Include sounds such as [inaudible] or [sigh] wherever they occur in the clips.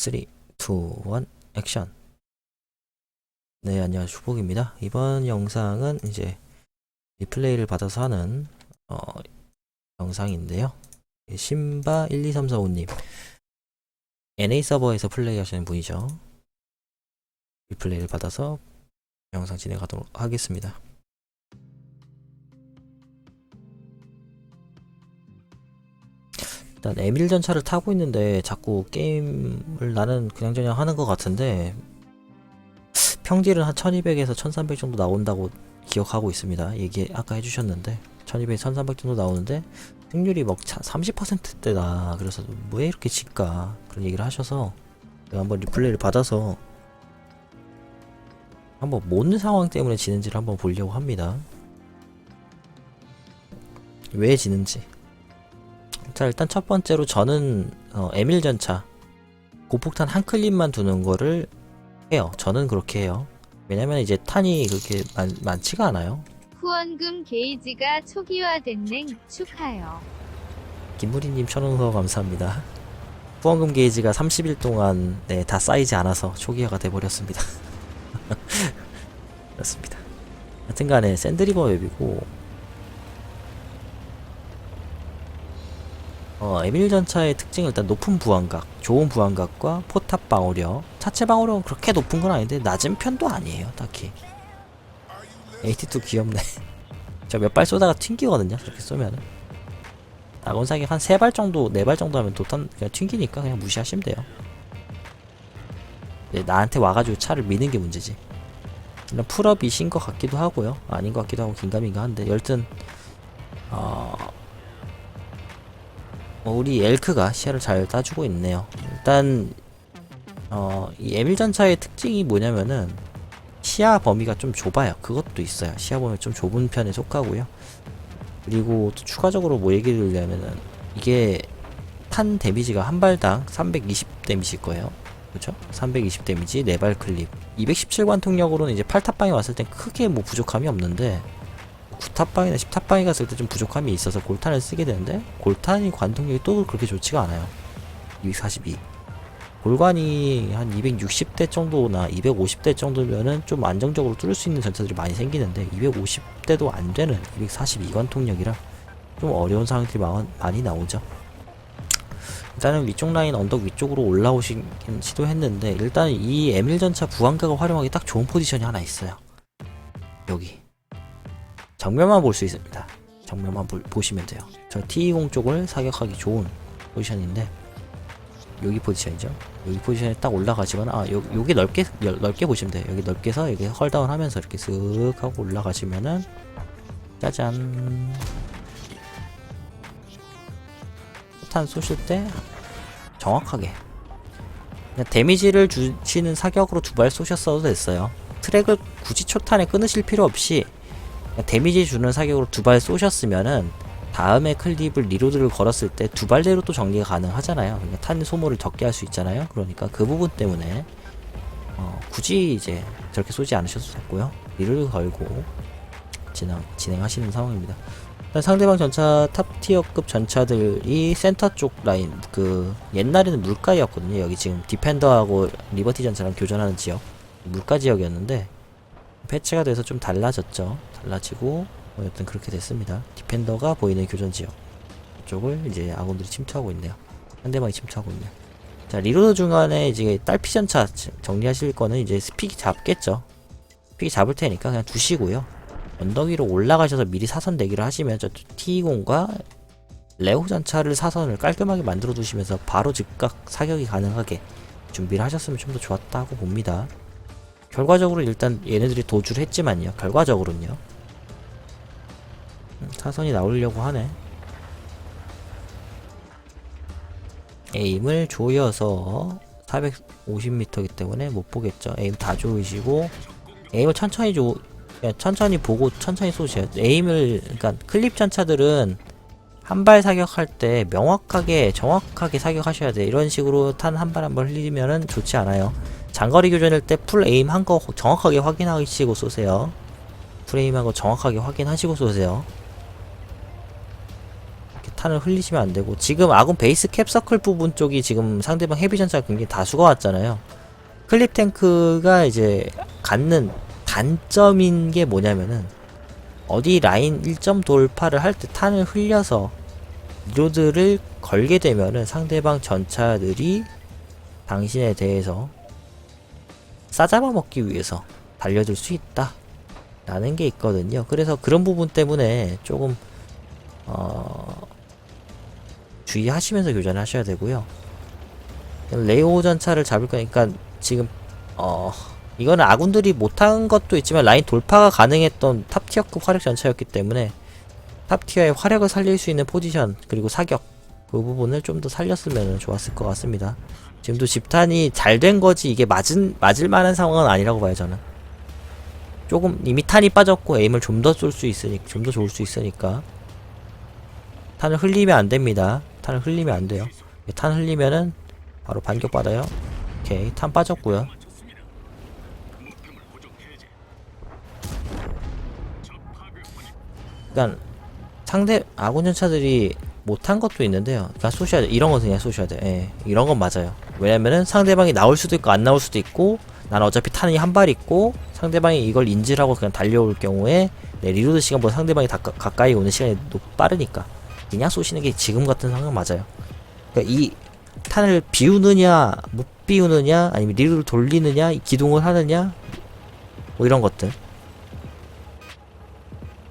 3, 2, 1, 액션. 네, 안녕하세요. 슈복입니다. 이번 영상은 이제 리플레이를 받아서 하는 어, 영상인데요. 신바 12345님 NA 서버에서 플레이 하시는 분이죠. 리플레이를 받아서 영상 진행하도록 하겠습니다. 일단 에밀 전 차를 타고 있는데 자꾸 게임을 나는 그냥저냥 하는 것 같은데 평딜은 한 1200에서 1300 정도 나온다고 기억하고 있습니다. 얘기 아까 해주셨는데 1200, 1300 정도 나오는데 승률이 막 30%대다. 그래서 왜 이렇게 질까 그런 얘기를 하셔서 제가 한번 리플레이를 받아서 한번 뭔 상황 때문에 지는지를 한번 보려고 합니다. 왜 지는지. 자 일단 첫 번째로 저는 어, 에밀 전차 고폭탄 한 클립만 두는 거를 해요. 저는 그렇게 해요. 왜냐면 이제 탄이 그렇게 많, 많지가 않아요. 후원금 게이지가 초기화된 냉 축하요. 김무리님 천원서 감사합니다. 후원금 게이지가 30일 동안 네, 다 쌓이지 않아서 초기화가 돼버렸습니다. [laughs] 그렇습니다. 하여튼간에 샌드리버 웹이고 어, 에밀 전차의 특징은 일단 높은 부안각, 좋은 부안각과 포탑 방어력. 차체 방어력은 그렇게 높은 건 아닌데 낮은 편도 아니에요, 딱히. AT2 귀엽네. [laughs] 저 몇 발 쏘다가 튕기거든요, 저렇게 쏘면은. 낙원 사격 한세 발 정도, 네 발 정도 하면 도탄 그냥 튕기니까 그냥 무시하시면 돼요. 네, 나한테 와가지고 차를 미는 게 문제지. 일단 풀업이신 것 같기도 하고요. 아닌 것 같기도 하고 긴가민가 한데 여튼 어, 뭐 우리 엘크가 시야를 잘 따주고 있네요. 일단 어, 이 에밀 전차의 특징이 뭐냐면은 시야 범위가 좀 좁아요. 그것도 있어요. 시야 범위 좀 좁은 편에 속하고요. 그리고 또 추가적으로 뭐 얘기를 드리려면은 이게 탄 데미지가 한 발당 320 데미지일 거예요. 그렇죠? 320 데미지 4발 클립 217 관 통력으로는 이제 8탑방에 왔을 땐 크게 뭐 부족함이 없는데 9탑방이나 10탑방에 갔을 때 좀 부족함이 있어서 골탄을 쓰게 되는데 골탄이 관통력이 또 그렇게 좋지가 않아요. 242 골관이 한 260대 정도나 250대 정도면은 좀 안정적으로 뚫을 수 있는 전차들이 많이 생기는데 250대도 안 되는 242관 통력이라 좀 어려운 상황들이 마- 많이 나오죠. 일단은 위쪽 라인 언덕 위쪽으로 올라오신 시도했는데 일단 이 에밀 전차 부안각을 활용하기 딱 좋은 포지션이 하나 있어요. 여기 정면만 볼 수 있습니다. 정면만 볼- 보시면 돼요. 저 T20 쪽을 사격하기 좋은 포지션인데 여기 포지션이죠. 여기 포지션에 딱 올라가시면 아 요, 여기 넓게 열- 넓게 보시면 돼요. 여기 넓게서 여기 헐다운 하면서 이렇게 쓱 하고 올라가시면은 짜잔 폭탄 쏘실 때 정확하게 그냥 데미지를 주시는 사격으로 두 발 쏘셨어도 됐어요. 트랙을 굳이 초탄에 끊으실 필요 없이 데미지 주는 사격으로 두 발 쏘셨으면은 다음에 클립을 리로드를 걸었을 때 두 발대로 또 정리가 가능하잖아요. 그러니까 탄 소모를 적게 할 수 있잖아요. 그러니까 그 부분 때문에 어, 굳이 이제 저렇게 쏘지 않으셔도 됐고요. 리로드 걸고 진행, 진행하시는 상황입니다. 상대방 전차 탑티어급 전차들이 센터 쪽 라인 그 옛날에는 물가였거든요. 여기 지금 디펜더하고 리버티 전차랑 교전하는 지역 물가 지역이었는데 패치가 돼서 좀 달라졌죠. 달라지고 뭐 여튼 그렇게 됐습니다. 디펜더가 보이는 교전 지역 이쪽을 이제 아군들이 침투하고 있네요. 상대방이 침투하고 있네요. 자 리로드 중간에 이제 딸피 전차 정리하실 거는 이제 스픽 잡겠죠. 스픽 잡을 테니까 그냥 두시고요. 언덕 위로 올라가셔서 미리 사선 대기를 하시면 저 T20과 레오 전차를 사선을 깔끔하게 만들어 두시면서 바로 즉각 사격이 가능하게 준비를 하셨으면 좀 더 좋았다고 봅니다. 결과적으로 일단 얘네들이 도주를 했지만요. 결과적으로는요. 음, 사선이 나오려고 하네. 에임을 조여서 450m이기 때문에 못 보겠죠. 에임 다 조이시고 에임을 천천히 조 천천히 보고 천천히 쏘셔야 돼. 에임을 그러니까 클립 전차들은 한 발 사격할 때 명확하게 정확하게 사격하셔야 돼. 이런 식으로 탄 한 발 한 발 흘리면은 좋지 않아요. 장거리 교전일 때 풀 에임 한 거 정확하게 확인하시고 쏘세요. 풀 에임 한 거 정확하게 확인하시고 쏘세요. 이렇게 탄을 흘리시면 안 되고 지금 아군 베이스 캡서클 부분 쪽이 지금 상대방 헤비 전차가 굉장히 다수가 왔잖아요. 클립 탱크가 이제 갖는 단점인 게 뭐냐면은 어디 라인 1점 돌파를 할 때 탄을 흘려서 리로드를 걸게 되면은 상대방 전차들이 당신에 대해서 싸잡아 먹기 위해서 달려들 수 있다. 라는 게 있거든요. 그래서 그런 부분 때문에 조금 어 주의하시면서 교전을 하셔야 되고요. 레오 전차를 잡을 거니까 지금 어 이거는 아군들이 못한 것도 있지만 라인 돌파가 가능했던 탑티어급 화력 전차였기 때문에 탑티어의 화력을 살릴 수 있는 포지션 그리고 사격 그 부분을 좀 더 살렸으면 좋았을 것 같습니다. 지금도 집탄이 잘 된 거지 이게 맞은 맞을 만한 상황은 아니라고 봐요 저는. 조금 이미 탄이 빠졌고 에임을 좀 더 쏠 수 있으니 좀 더 좋을 수 있으니까 탄을 흘리면 안 됩니다. 탄을 흘리면 안 돼요. 탄 흘리면은 바로 반격 받아요. 오케이 탄 빠졌고요. 그러니까 상대 아군 전차들이 못한 것도 있는데요. 그냥 쏘셔야 돼. 이런 건 그냥 쏘셔야 돼. 예, 이런 건 맞아요. 왜냐면은 상대방이 나올 수도 있고 안 나올 수도 있고 난 어차피 탄이 한 발 있고 상대방이 이걸 인지를 하고 그냥 달려올 경우에 내 리로드 시간보다 상대방이 다 가, 가까이 오는 시간이 높, 빠르니까 그냥 쏘시는 게 지금 같은 상황 맞아요. 그러니까 이 탄을 비우느냐 못 비우느냐 아니면 리로드 돌리느냐 기동을 하느냐 뭐 이런 것들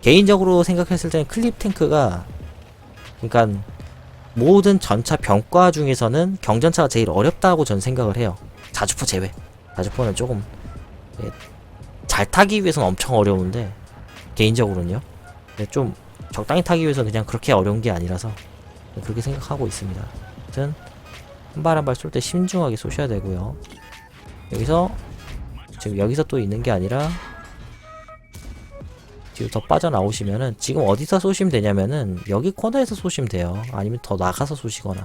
개인적으로 생각했을 때는 클립 탱크가 그러니까 모든 전차 병과 중에서는 경전차가 제일 어렵다고 전 생각을 해요. 자주포 제외. 자주포는 조금 예, 잘 타기 위해서는 엄청 어려운데 개인적으로는요. 근데 좀 적당히 타기 위해서는 그냥 그렇게 어려운 게 아니라서 그렇게 생각하고 있습니다. 아무튼 한 발 한 발 쏠 때 신중하게 쏘셔야 되고요. 여기서 지금 여기서 또 있는 게 아니라 뒤로 더 빠져나오시면은 지금 어디서 쏘시면 되냐면은 여기 코너에서 쏘시면 돼요. 아니면 더 나가서 쏘시거나.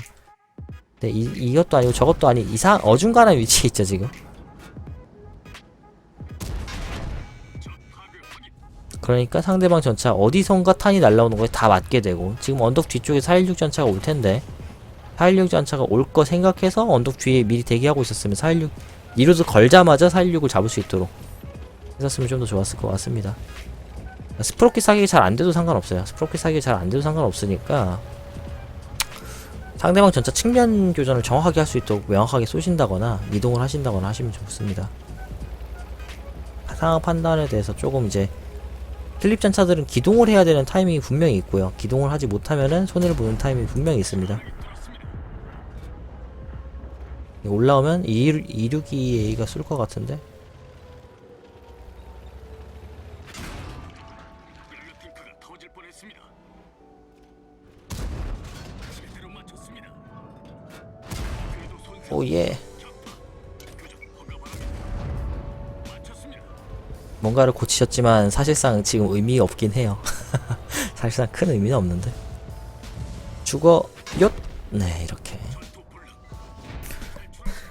근데 이, 이것도 아니고 저것도 아니 이상 어중간한 위치에 있죠 지금. 그러니까 상대방 전차 어디선가 탄이 날라오는 거에 다 맞게 되고 지금 언덕 뒤쪽에 416 전차가 올 텐데 416 전차가 올 거 생각해서 언덕 뒤에 미리 대기하고 있었으면 416 이로드 걸자마자 416을 잡을 수 있도록 했었으면 좀 더 좋았을 것 같습니다. 스프로키 사격이 잘 안 돼도 상관없어요. 스프로키 사격이 잘 안 돼도 상관없으니까 상대방 전차 측면 교전을 정확하게 할 수 있도록 명확하게 쏘신다거나 이동을 하신다거나 하시면 좋습니다. 상황 판단에 대해서 조금 이제 클립 전차들은 기동을 해야 되는 타이밍이 분명히 있고요. 기동을 하지 못하면은 손해를 보는 타이밍이 분명히 있습니다. 올라오면 262A가 쏠 것 같은데 오예. 뭔가를 고치셨지만 사실상 지금 의미 없긴 해요. [laughs] 사실상 큰 의미는 없는데. 죽어 얏. 네 이렇게.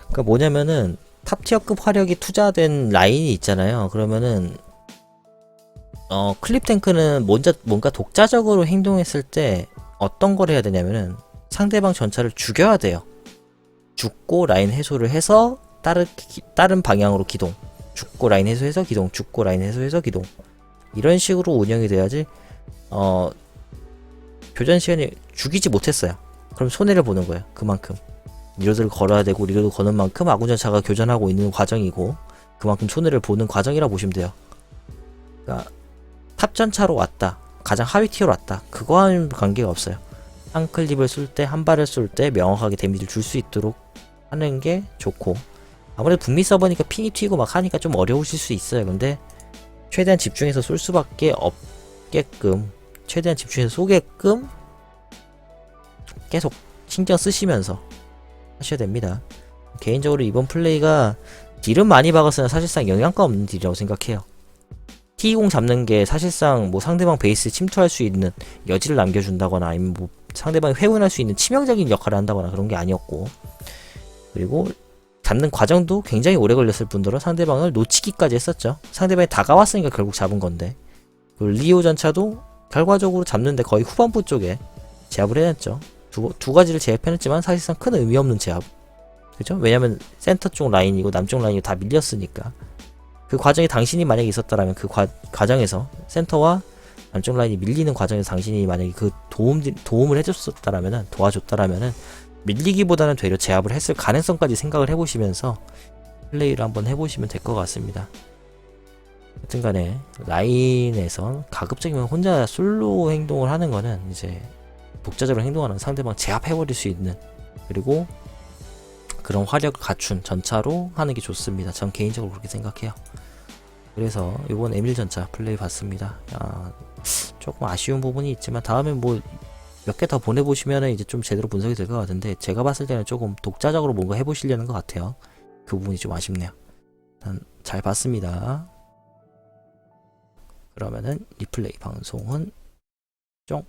그러니까 뭐냐면은 탑티어급 화력이 투자된 라인이 있잖아요. 그러면은 어 클립 탱크는 뭔가 뭔가 독자적으로 행동했을 때 어떤 걸 해야 되냐면은 상대방 전차를 죽여야 돼요. 죽고 라인 해소를 해서 다른 기- 다른 방향으로 기동. 죽고 라인 해소해서 기동, 죽고 라인 해소해서 기동. 이런 식으로 운영이 돼야지 어 교전 시간이 죽이지 못했어요. 그럼 손해를 보는 거예요. 그만큼 리로드를 걸어야 되고 리로드 거는 만큼 아군 전차가 교전하고 있는 과정이고 그만큼 손해를 보는 과정이라 보시면 돼요. 그러니까 탑 전차로 왔다, 가장 하위 티어로 왔다. 그거와는 관계가 없어요. 한 클립을 쏠 때, 한 발을 쏠 때 명확하게 데미지를 줄 수 있도록 하는 게 좋고 아무래도 북미 서버니까 핑이 튀고 막 하니까 좀 어려우실 수 있어요. 근데 최대한 집중해서 쏠 수밖에 없게끔 최대한 집중해서 쏘게끔 계속 신경 쓰시면서 하셔야 됩니다. 개인적으로 이번 플레이가 딜은 많이 박았으나 사실상 영향가 없는 딜이라고 생각해요. T20 잡는 게 사실상 뭐 상대방 베이스에 침투할 수 있는 여지를 남겨준다거나 아니면 뭐 상대방이 회군할 수 있는 치명적인 역할을 한다거나 그런 게 아니었고 그리고 잡는 과정도 굉장히 오래 걸렸을 뿐더러 상대방을 놓치기까지 했었죠. 상대방이 다가왔으니까 결국 잡은 건데. 그 리오 전차도 결과적으로 잡는데 거의 후반부 쪽에 제압을 해냈죠. 두, 두 가지를 제압해냈지만 사실상 큰 의미 없는 제압. 그죠? 왜냐면 센터 쪽 라인이고 남쪽 라인이 다 밀렸으니까. 그 과정에 당신이 만약에 있었다라면 그 과, 과정에서 센터와 남쪽 라인이 밀리는 과정에서 당신이 만약에 그 도움, 도움을 해줬었다라면은, 도와줬다라면은, 밀리기보다는 되려 제압을 했을 가능성까지 생각을 해보시면서 플레이를 한번 해보시면 될 것 같습니다. 여튼 간에 라인에서 가급적이면 혼자 솔로 행동을 하는 거는 이제 독자적으로 행동하는 상대방 제압해버릴 수 있는 그리고 그런 화력을 갖춘 전차로 하는 게 좋습니다. 전 개인적으로 그렇게 생각해요. 그래서 이번 에밀 전차 플레이 봤습니다. 아, 조금 아쉬운 부분이 있지만 다음에 뭐 몇 개 더 보내보시면 이제 좀 제대로 분석이 될 것 같은데 제가 봤을 때는 조금 독자적으로 뭔가 해보시려는 것 같아요. 그 부분이 좀 아쉽네요. 일단 잘 봤습니다. 그러면은 리플레이 방송은 쫑